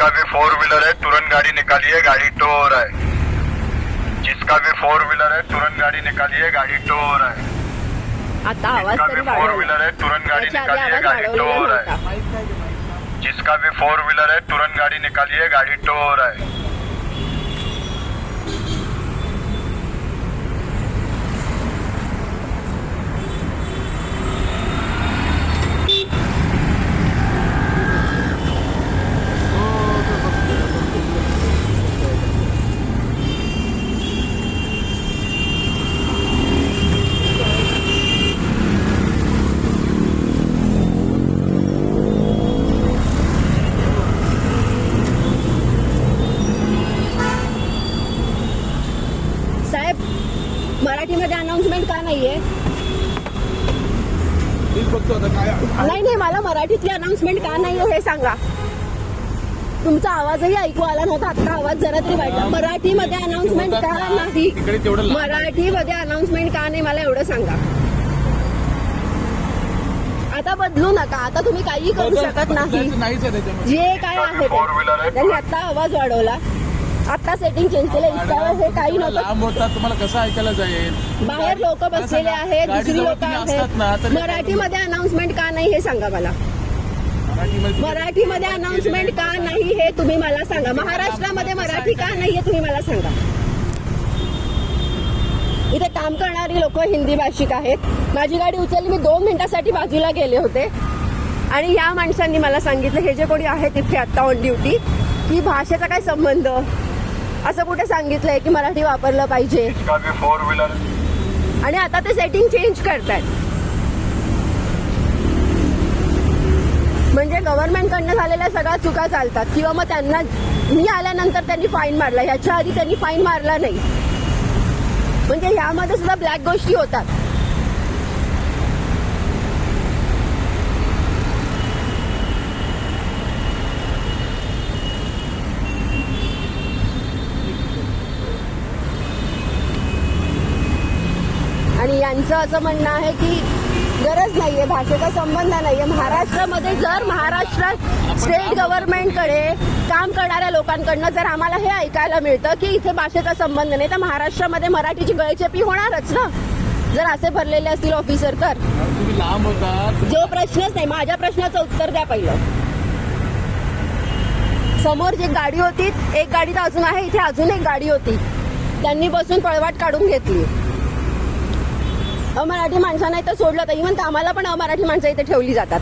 जिसका भी four wheeler है तुरंत गाड़ी निकालिए गाड़ी टोर है जिसका भी फोर व्हीलर है तुरंत गाड़ी निकालिए गाड़ी टोर है आता आवाज जिसका तरी भी फोर व्हीलर वाढवला है तुरंत गाड़ी निकालिए गाड़ी टोर है नव्हता जिसका भी फोर व्हीलर है तुरंत गाड़ी निकालिए गाड़ी टोर है साहेब मराठीमध्ये अनाउन्समेंट का नाहीये? नाही नाही मला मराठीतली अनाउन्समेंट का नाहीये हे सांगा. तुमचा आवाजही ऐकू आला नव्हता आता आवाज जरा तरी वाटला मराठीमध्ये अनाउन्समेंट का नाही. मराठीमध्ये अनाउन्समेंट का नाही मला एवढं सांगा. आता बदलू नका. आता तुम्ही काही करू शकत नाही. जे काय आहे ते. त्यांनी आता आवाज वाढवला. आता सेटिंग चेंज केलं इतक्या वेळ हे काही नव्हतं. तुम्हाला कसं ऐकायला जाईल? बाहेर लोक बसलेले आहेत गाडी दुसरी जवळ लोक तुम्ही असतात ना, आहेत तर- मराठीमध्ये अनाउन्समेंट का नाही हे सांगा मला. मराठीमध्ये मराठीमध्ये अनाउन्समेंट का नाही हे तुम्ही मला सांगा. महाराष्ट्रामध्ये मराठी का नाही हे तुम्ही मला सांगा. इथे काम करणारी लोक हिंदी भाषिक आहेत. माझी गाडी उचलली मी दोन मिनिटासाठी बाजूला गेले होते. आणि या माणसांनी मला सांगितलं हे जे कोणी आहेत तिथे आता ऑन ड्युटी की भाषेचा काय संबंध? असं कुठे सांगितलंय की मराठी वापरलं पाहिजे? फोर व्हीलर आणि आता ते सेटिंग चेंज करतायत. म्हणजे गव्हर्नमेंट कडनं झालेल्या सगळ्या चुका चालतात. किंवा मग त्यांना मी आल्यानंतर त्यांनी फाईन मारला. ह्याच्या आधी त्यांनी फाईन मारला नाही. म्हणजे ह्यामध्ये सुद्धा ब्लॅक गोष्टी होतात. त्यांचं असं म्हणणं आहे की गरज नाहीये भाषेचा संबंध नाहीये. महाराष्ट्रामध्ये जर महाराष्ट्रात स्टेट गव्हर्नमेंटकडे काम करणाऱ्या लोकांकडनं जर आम्हाला हे ऐकायला मिळतं की इथे भाषेचा संबंध नाही तर महाराष्ट्रामध्ये मराठीची गळचेपी होणारच ना? जर असे भरलेले असतील ऑफिसर तर. जो प्रश्नच नाही माझ्या प्रश्नाचं उत्तर द्या पहिलं. समोर जी गाडी होती एक गाडी तर अजून आहे इथे अजून एक गाडी होती. त्यांनी बसून पळवाट काढून घेतली. अमराठी माणसांना इथं सोडलं तर इव्हन आम्हाला पण अमराठी माणसं इथे ठेवली जातात.